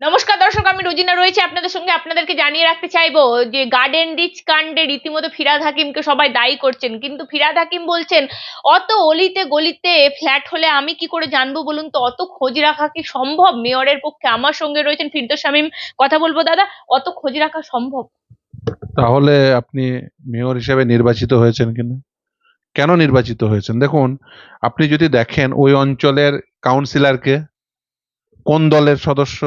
নমস্কার দর্শক, আমি রোজিনা রয়েছে। আপনাদের সঙ্গে আপনাদেরকে জানিয়ে রাখতে চাইব যে গার্ডেন রিচ কাণ্ডে রীতিমতো ফিরাদ হাকিমকে সবাই দায়ী করছেন। কিন্তু ফিরাদ হাকিম বলছেন, অত অলিতে গলিতে ফ্ল্যাট হলে আমি কি করে জানব বলুন তো? অত খোঁজ রাখা কি সম্ভব? মেয়রের পক্ষে আমার সঙ্গে রয়েছেন ফিরদোস শামীম। কথা বলব দাদা, অত খোঁজ রাখা সম্ভব? তাহলে আপনি মেয়র হিসেবে নির্বাচিত হয়েছেন কিনা? কেন নির্বাচিত হয়েছেন? দেখুন, আপনি যদি দেখেন ওই অঞ্চলের কাউন্সিলরকে, কোন দলের সদস্য?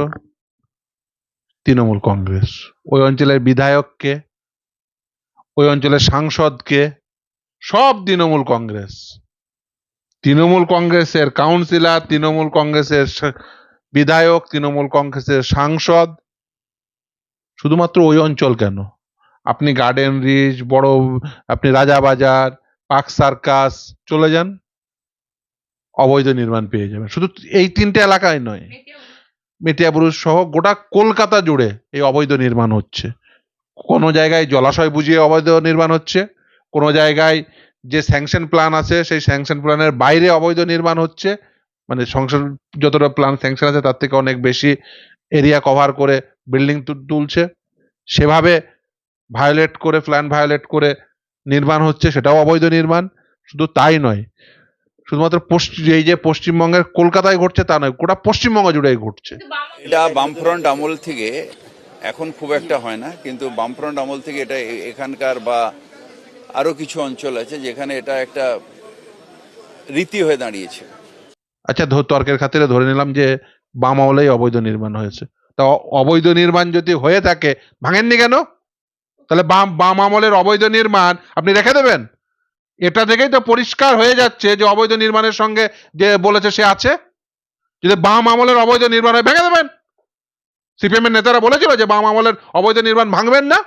তৃণমূল কংগ্রেস। ওই অঞ্চলের বিধায়ককে, ওই অঞ্চলের সাংসদকে সব তৃণমূল কংগ্রেস। তৃণমূল কংগ্রেসের কাউন্সিলর, তৃণমূল কংগ্রেসের বিধায়ক, তৃণমূল কংগ্রেসের সাংসদ, শুধুমাত্র ওই অঞ্চল কেন? আপনি গার্ডেন রিচ বড়, আপনি রাজাবাজার পার্ক সার্কাস, চলে যান, অবৈধ নির্মাণ পেয়ে যাবেন। শুধু এই তিনটে এলাকায় নয়। মেটিয়াবুরুজ সহ গোটা কলকাতা জুড়ে এই অবৈধ নির্মাণ হচ্ছে। কোনো জায়গায় জলাশয় বুঝিয়ে অবৈধ নির্মাণ হচ্ছে। কোনো জায়গায় যে স্যাংশন প্ল্যান আছে, সেই স্যাংশন প্ল্যানের বাইরে অবৈধ নির্মাণ হচ্ছে। মানে সংসদ যতটা প্ল্যান স্যাংশন আছে, তার থেকে অনেক বেশি এরিয়া কভার করে বিল্ডিং তুলছে। সেভাবে ভায়োলেট করে প্ল্যান ভায়োলেট করে নির্মাণ হচ্ছে, সেটাও অবৈধ নির্মাণ। শুধু তাই নয় শুধুমাত্র পশ্চিম এই যে পশ্চিমবঙ্গের কলকাতায় ঘটছে তা নয় গোটা পশ্চিমবঙ্গ জুড়েই ঘটছে। এটা বামফ্রন্ট আমল থেকে এখন খুব একটা হয় না কিন্তু বামফ্রন্ট আমল থেকে এটা এখানকার বা আরও কিছু অঞ্চল আছে যেখানে এটা একটা রীতি হয়ে দাঁড়িয়েছে। আচ্ছা তর্কের খাতিরে ধরে নিলাম যে বাম আমলেই অবৈধ নির্মাণ হয়েছে। তা অবৈধ নির্মাণ যদি হয়ে থাকে ভাঙেননি কেন? তাহলে বাম বাম আমলের অবৈধ নির্মাণ আপনি রেখে দেবেন? এটা থেকেই তো পরিষ্কার হয়ে যাচ্ছে যে অবৈধ নির্মাণের সঙ্গে যে বলেছে সে আছে। যদি বাম আমলের অবৈধ নির্মাণ হয়, ভেঙে দেবেন। সিপিএম এর নেতারা বলেছিল যে বাম আমলের অবৈধ নির্মাণ ভাঙবেন না।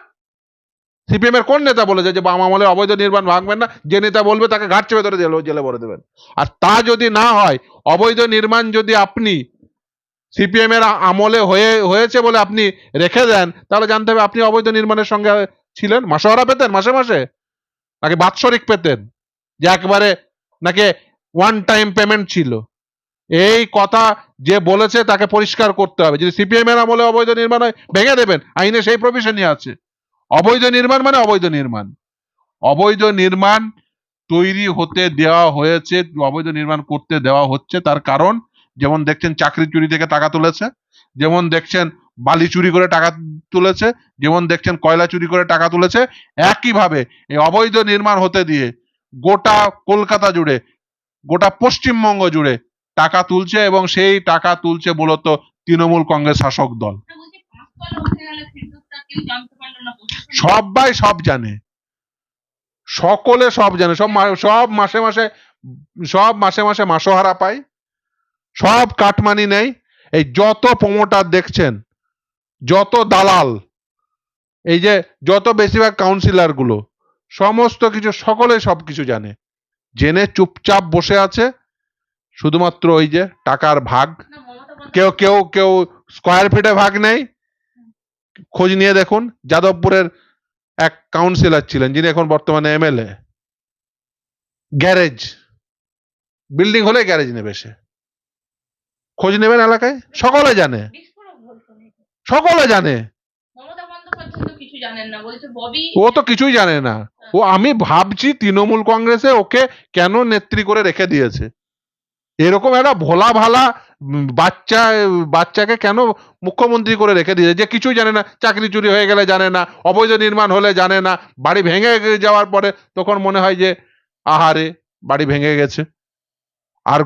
সিপিএম এর কোন নেতা বলেছে যে বাম আমলের অবৈধ নির্মাণ ভাঙবেন না? যে নেতা বলবে তাকে ঘাট চেপে ধরে জেলে জেলে ভরে দেবেন। আর তা যদি না হয়, অবৈধ নির্মাণ যদি আপনি সিপিএম এর আমলে হয়ে হয়েছে বলে আপনি রেখে দেন, তাহলে জানতে হবে আপনি অবৈধ নির্মাণের সঙ্গে ছিলেন। মাসোহারা পেতেন মাসে মাসে। নাকি বাৎসরিক পেতেন, যে একবারে নাকি ওয়ান টাইম পেমেন্ট ছিল। এই কথা যে বলেছে তাকে পরিষ্কার করতে হবে। যদি সিপিএম এর আমলে অবৈধ নির্মাণ হয়, ভেঙে দেবেন। আইনে সেই প্রভিশনই আছে। অবৈধ নির্মাণ মানে অবৈধ নির্মাণ। অবৈধ নির্মাণ তৈরি হতে দেওয়া হয়েছে, অবৈধ নির্মাণ করতে দেওয়া হচ্ছে, তার কারণ, যেমন দেখছেন চাকরি চুরি থেকে টাকা তুলেছে, যেমন দেখছেন বালি চুরি করে টাকা তুলেছে যেমন দেখছেন কয়লা চুরি করে টাকা তুলেছে একইভাবে এই অবৈধ নির্মাণ হতে দিয়ে গোটা কলকাতা জুড়ে গোটা পশ্চিমবঙ্গ জুড়ে টাকা তুলছে এবং সেই টাকা তুলছে মূলত তৃণমূল কংগ্রেস শাসক দল। সবাই। সব জানে। সকলে সব জানে। সব সব মাসে মাসে সব মাসে মাসে মাসোহারা পায়। সব কাটমানি নেই এই যত প্রমোটার দেখছেন যত দালাল, এই যে যত বেশিরভাগ কাউন্সিলরগুলো, সমস্ত কিছু সকলে সব কিছু জানে। জেনে চুপচাপ বসে আছে, শুধুমাত্র ওই যে টাকার ভাগ। কেউ কেউ কেউ স্কোয়ার ফিটে ভাগ নেই। খোঁজ নিয়ে দেখুন, যাদবপুরের এক কাউন্সিলর ছিলেন, যিনি এখন বর্তমানে এমএলএ গ্যারেজ বিল্ডিং হলে গ্যারেজ নেবে সে। খোঁজ নেবেন এলাকায়? সকলে জানে। সকলে জানে। ও তো কিছুই জানে না। ও আমি ভাবছি তৃণমূল কংগ্রেসে ওকে কেন নেত্রী করে রেখে দিয়েছে? এরকম একটা ভোলা ভালা বাচ্চা বাচ্চাকে কেন মুখ্যমন্ত্রী করে রেখে দিয়েছে? যে কিছুই জানে না চাকরি চুরি হয়ে গেলে জানে না অবৈধ নির্মাণ হলে জানে না বাড়ি ভেঙে যাওয়ার পরে তখন মনে হয় যে আহারে বাড়ি ভেঙে গেছে। আর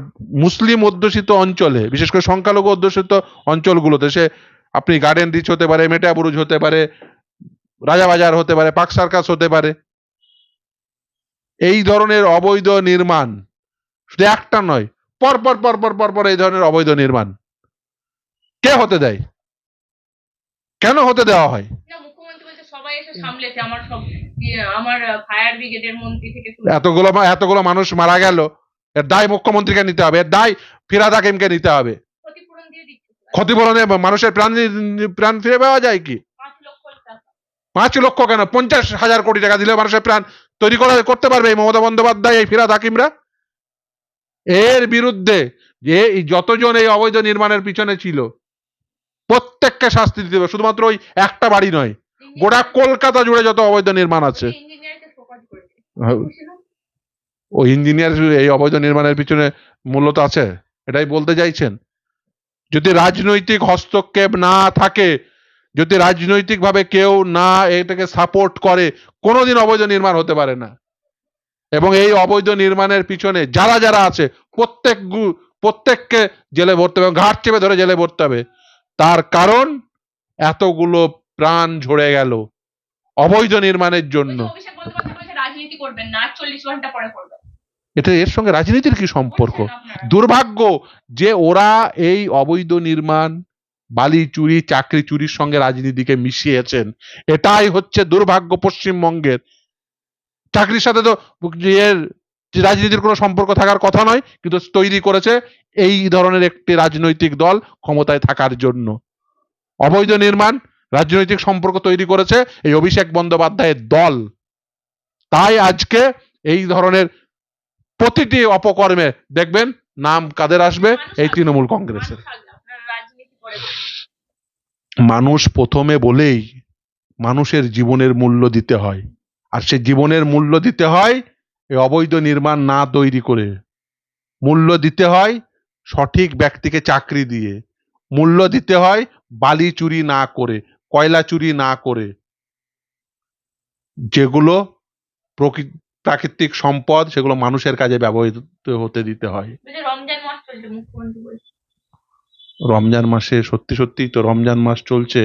মুসলিম অধ্যুষিত অঞ্চলে বিশেষ করে সংখ্যালঘু অধ্যুষিত অঞ্চলগুলোতে সে আপনি গার্ডেন রিচ হতে পারে মেটাবুরুজ হতে পারে রাজাবাজার হতে পারে পাক সার্কাস হতে পারে। এই ধরনের অবৈধ নির্মাণ শুধু একটা নয় পরপর পর পর পর পর পর এই ধরনের অবৈধ নির্মাণ কে হতে দেয়? কেন হতে দেওয়া হয়? ইয়ে, এতগুলো এতগুলো মানুষ মারা গেল এর দায় মুখ্যমন্ত্রীকে নিতে হবে এর দায় ফিরাদ হাকিমকে নিতে হবে। ক্ষতিপূরণে মানুষের প্রাণ প্রাণ ফিরে পাওয়া যায় কি? পাঁচ লক্ষ কেন? পঞ্চাশ হাজার কোটি টাকা দিলে মানুষের প্রাণ তৈরি করা করতে পারবে এই মমতা বন্দ্যোপাধ্যায়, এই ফিরাদ হাকিমরা? এর বিরুদ্ধে যে যতজন এই অবৈধ নির্মাণের পিছনে ছিল, প্রত্যেককে শাস্তি দিতে হবে। শুধুমাত্র ওই একটা বাড়ি নয়, গোটা কলকাতা জুড়ে যত অবৈধ নির্মাণ আছে? ও ইঞ্জিনিয়ার এই অবৈধ নির্মাণের পিছনে মূল্য তো আছে, এটাই বলতে চাইছেন? যদি রাজনৈতিক হস্তক্ষেপ না থাকে, যদি রাজনৈতিকভাবে কেউ না এটাকে সাপোর্ট করে, কোনোদিন অবৈধ নির্মাণ হতে পারে না। এবং এই অবৈধ নির্মাণের পিছনে যারা যারা আছে, প্রত্যেক প্রত্যেককে জেলে ভরতে হবে, ঘাট চেপে ধরে জেলে ভরতে হবে। তার কারণ, এতগুলো প্রাণ ঝরে গেল অবৈধ নির্মাণের জন্য। রাজনীতি করবেন না চল্লিশ ঘণ্টা পরে করবেন। এটা এর সঙ্গে রাজনীতির কি সম্পর্ক? দুর্ভাগ্য যে ওরা এই অবৈধ নির্মাণ, বালি চুরি, চাকরি চুরির সঙ্গে রাজনীতিকে মিশিয়েছেন। এটাই হচ্ছে দুর্ভাগ্য পশ্চিমবঙ্গের। চাকরির সাথে তো রাজনীতির কোনো সম্পর্ক থাকার কথা নয়, কিন্তু তৈরি করেছে এই ধরনের একটি রাজনৈতিক দল ক্ষমতায় থাকার জন্য। অবৈধ নির্মাণ, রাজনৈতিক সম্পর্ক তৈরি করেছে এই অভিষেক বন্দ্যোপাধ্যায়ের দল। তাই আজকে এই ধরনের প্রতিটি অপকর্মে দেখবেন নাম কাদের আসবে? এই তৃণমূল কংগ্রেসের। মানুষ প্রথমে বলেই মানুষের জীবনের মূল্য দিতে হয়। আর সে জীবনের মূল্য দিতে হয় এই অবৈধ নির্মাণ না তৈরি করে। মূল্য দিতে হয় সঠিক ব্যক্তিকে চাকরি দিয়ে। মূল্য দিতে হয় বালি চুরি না করে কয়লা চুরি না করে। যেগুলো প্রাকৃতিক সম্পদ সেগুলো মানুষের কাজে ব্যবহৃত হতে দিতে হয়। রমজান মাস সত্যি সত্যি তো রমজান মাস চলছে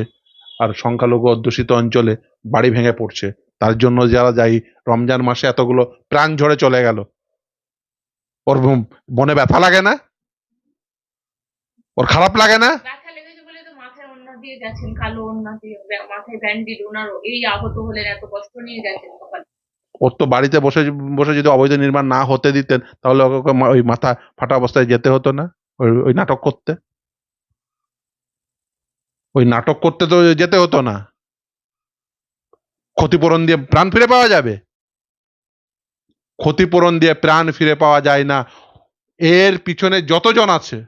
আর সংখ্যালঘু অধ্যুষিত অঞ্চলে বাড়ি ভেঙে পড়ছে। তার জন্য যারা যাই রমজান মাসে এতগুলো প্রাণ ঝরে চলে গেল। ওর মনে ব্যথা লাগে না? ওর খারাপ লাগে না? দিয়ে গেছেন কালো মাথায় ওনার এই আহত হলেন এত কষ্ট নিয়ে গেছেন সকালে। ওর তো বাড়িতে বসে বসে যদি অবৈধ নির্মাণ না হতে দিতেন, তাহলে ওকে ওই মাথা ফাটা অবস্থায় যেতে হতো না? ওই ওই নাটক করতে? ওই নাটক করতে তো যেতে হতো না? ক্ষতিপূরণ দিয়ে প্রাণ ফিরে পাওয়া যাবে? ক্ষতিপূরণ দিয়ে প্রাণ ফিরে পাওয়া যায় না। এর পিছনে যতজন আছে,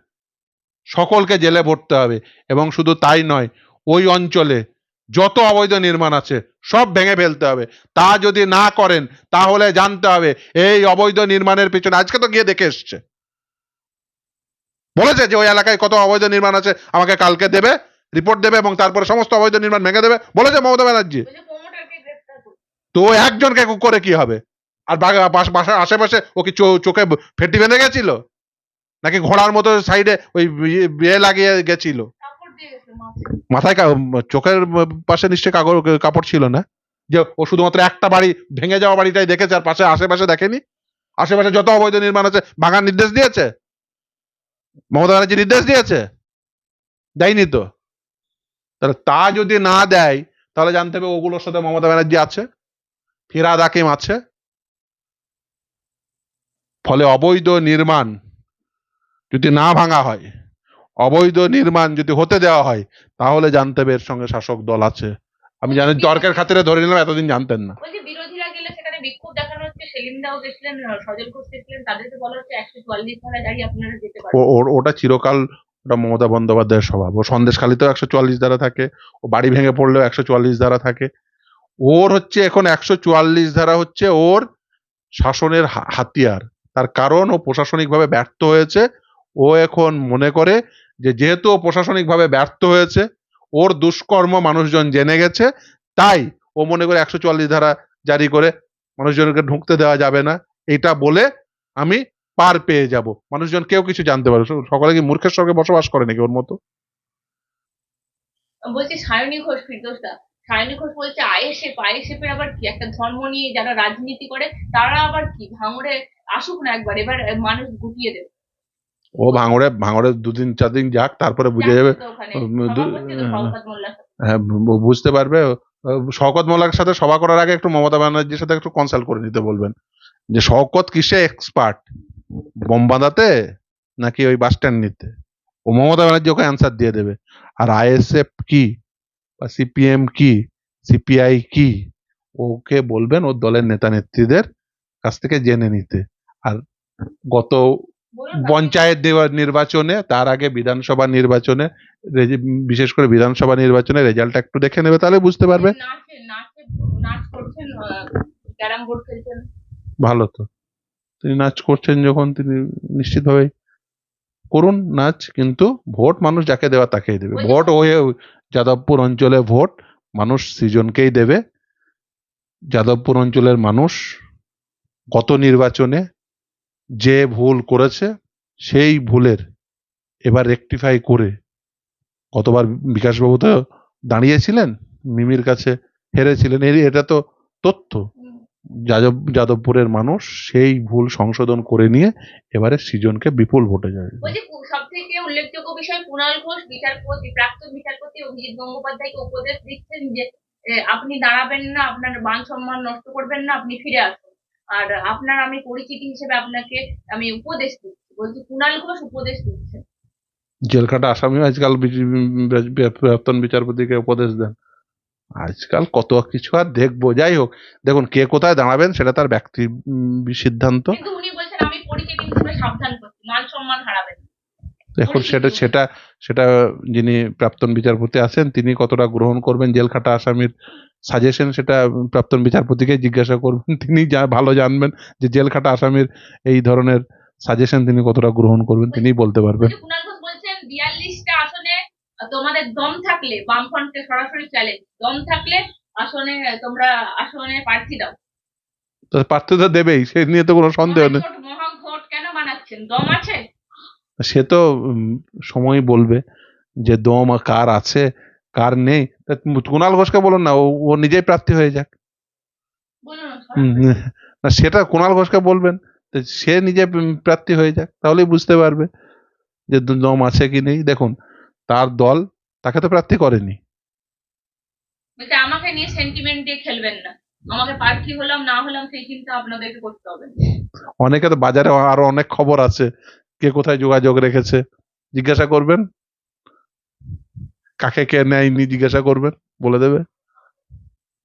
সকলকে জেলে ভরতে হবে এবং শুধু তাই নয়, ওই অঞ্চলে যত অবৈধ নির্মাণ আছে সব ভেঙে ফেলতে হবে। তা যদি না করেন তাহলে জানতে হবে এই অবৈধ নির্মাণের পিছনে আজকে তো গিয়ে দেখে এসছে। বলেছে যে ওই এলাকায় কত অবৈধ নির্মাণ আছে আমাকে কালকে দেবে রিপোর্ট দেবে এবং তারপরে সমস্ত অবৈধ নির্মাণ ভেঙে দেবে। বলেছে মমতা ব্যানার্জি। তো একজনকে করে কি হবে? আর বাসার আশেপাশে ও কি চোখে ফেটি বেঁধে গেছিল? নাকি ঘোড়ার মতো সাইডে ওই ইয়ে- বিয়ে লাগিয়ে গেছিল? মাথায় চোখের পাশে নিশ্চয় কাগজ কাপড় ছিল না? যে ও শুধুমাত্র একটা বাড়ি, ভেঙে যাওয়া বাড়িটাই দেখেছে আর পাশে আশেপাশে দেখেনি? আশেপাশে যত অবৈধ নির্মাণ আছে, ভাঙার নির্দেশ দিয়েছে? মমতা ব্যানার্জি নির্দেশ দিয়েছে? দেয়নি তো? তাহলে তা যদি না দেয়, তাহলে জানতে হবে ওগুলোর সাথে মমতা ব্যানার্জি আছে? ফিরাদ হাকিম আছে? ফলে অবৈধ নির্মাণ যদি না ভাঙা হয় অবৈধ নির্মাণ যদি হতে দেওয়া হয় তাহলে জানতে হবে এর সঙ্গে শাসক দল আছে। আমি জানি তর্কের খাতিরে ধরে নিলাম এতদিন জানতেন না। বিরোধীরা গেলে সেখানে বিক্ষোভ দেখানো হচ্ছে। সেলিম দাও গেছিলেন সজল ঘোষ গেছিলেন তাদেরকে বলা হচ্ছে একশো চুয়াল্লিশ ধারা জারি আপনারা যেতে পারেন ও- ওর- ওটা চিরকাল ওটা মমতা বন্দ্যোপাধ্যায়ের স্বভাব। ও সন্দেশখালিতেও একশো চুয়াল্লিশ ধারা থাকে ও বাড়ি ভেঙে পড়লেও একশো চুয়াল্লিশ ধারা থাকে। ওর হচ্ছে এখন একশো চুয়াল্লিশ ধারা হচ্ছে ওর শাসনের হাতিয়ার। তার কারণ ও প্রশাসনিকভাবে ব্যর্থ হয়েছে। ও এখন মনে করে যে যেহেতু ও প্রশাসনিকভাবে ব্যর্থ হয়েছে, ওর দুষ্কর্ম মানুষজন জেনে গেছে, তাই ও মনে করে একশো চুয়াল্লিশ ধারা জারি করে মানুষজনকে ঢুকতে দেওয়া যাবে না। এটা বলে আমি পার পেয়ে যাব। মানুষজন কেউ কিছু জানতে পারে সকলে কি মূর্খের সঙ্গে বসবাস করে নাকি ওর মতো? বলছে সায়নী ঘোষ ফিরদোসদা সায়নী ঘোষ বলছে আবার কি একটা ধর্ম নিয়ে যারা রাজনীতি করে, তারা আবার কি ভাঙড়ে আসুক না একবার, এবার মানুষ গুটিয়ে দেবে। ও ভাঙড়ে ভাঙড়ে দুদিন চার দিন যাক তারপরে বুঝে যাবে। সাথে। হ্যাঁ বুঝতে পারবে। শওকত মোল্লার সাথে সভা করার আগে একটু মমতা ব্যানার্জির সাথে একটু কনসাল্ট করে নিতে বলবেন। যে শওকত কিসে এক্সপার্ট বোম বাঁধাতে নাকি ওই বাস স্ট্যান্ড নিতে? ও মমতা ব্যানার্জি ওকে অ্যান্সার দিয়ে দেবে। আর আইএসএফ কি? বা সিপিএম কি? সিপিআই কি? ওকে বলবেন ওর দলের নেতা নেত্রীদের কাছ থেকে জেনে নিতে। আর গত। পঞ্চায়েত নির্বাচনে তার আগে বিধানসভা নির্বাচনে বিশেষ করে বিধানসভা নির্বাচনে রেজাল্টটা একটু দেখে নেবে তাহলে বুঝতে পারবে। ভালো তো। তিনি নাচ করছেন যখন তিনি নিশ্চিতভাবেই করুন নাচ কিন্তু ভোট মানুষ যাকে দেওয়া তাকেই দেবে। ভোট ওই যাদবপুর অঞ্চলে ভোট মানুষ সৃজনকেই দেবে। যাদবপুর অঞ্চলের মানুষ গত নির্বাচনে যে ভুল করেছে, সেই ভুলের এবার রেকটিফাই করে। গতবার বিকাশবাবু তো দাঁড়িয়েছিলেন, মিমির কাছে হেরেছিলেন। এটা তো তথ্য। যাদব, যাদবপুরের মানুষ সেই ভুল সংশোধন করে নিয়ে এবারে সৃজনকে বিপুল ভোটে যাবে বলছি সব উল্লেখযোগ্য বিষয় কুণাল ঘোষ, বিচারপতি, প্রাক্তন বিচারপতি অভিজিৎ গঙ্গোপাধ্যায়কে উপদেশ দিচ্ছেন যে আপনি দাঁড়াবেন না, আপনার মান সম্মান নষ্ট করবেন না, আপনি ফিরে আসুন। আর আপনার আমি পরিচিতি হিসেবে আপনাকে আমি উপদেশ দিচ্ছি। বলছি কুণাল ঘোষ উপদেশ দিচ্ছে জেলখাটা আসামি আজকাল প্রাক্তন বিচারপতিকে উপদেশ দেন। আজকাল কত কিছু আর দেখব। যাই হোক দেখুন কে কোথায় দাঁড়াবেন সেটা তার ব্যক্তি সিদ্ধান্ত। কিন্তু উনি বলছেন আমি পরিচিতি হিসেবে সাবধান করছি মান সম্মান হারাবেন না। দেখুন সেটা সেটা সেটা যিনি প্রাক্তন বিচারপতি আছেন তিনি কতটা গ্রহণ করবেন জেলখাটা আসামির সাজেশন সেটা প্রাক্তন বিচারপতিকে জিজ্ঞাসা করবেন। তিনি যা ভালো জানবেন যে জেলখাটা আসামির এই ধরনের সাজেশন তিনি কতটা গ্রহণ করবেন তিনিই বলতে পারবেন। বলছেন বিয়াল্লিশটা আসনে তোমাদের দম থাকলে বামফ্রন্টকে সরাসরি চ্যালেঞ্জ দম থাকলে আসনে তোমরা আসনে প্রার্থী দাও। তো প্রার্থী তো দেবেই সে নিয়ে তো কোনো সন্দেহ নেই। মহাভোট কেন বানাচ্ছেন? দম আছে? সে তো সময় বলবে যে দম কার আছে কার নেই। কুণাল ঘোষকে বলুন না ও নিজেই প্রার্থী হয়ে যাক। না, সেটা কুণাল ঘোষকে বলবেন। তো সে নিজে প্রার্থী হয়ে যাক তাহলেই বুঝতে পারবে যে দম আছে কি নেই। দেখুন তার দল তাকে তো প্রার্থী করেনি। আমাকে নিয়ে সেন্টিমেন্ট দিয়ে খেলবেন না। আমাকে প্রার্থী হলাম না হলাম সেই চিন্তা আপনাদেরকে করতে হবে। অনেকে তো বাজারে আরও অনেক খবর আছে কে কোথায় যোগাযোগ রেখেছে জিজ্ঞাসা করবেন? কাকে কে নেয়নি জিজ্ঞাসা করবেন? বলে দেবে।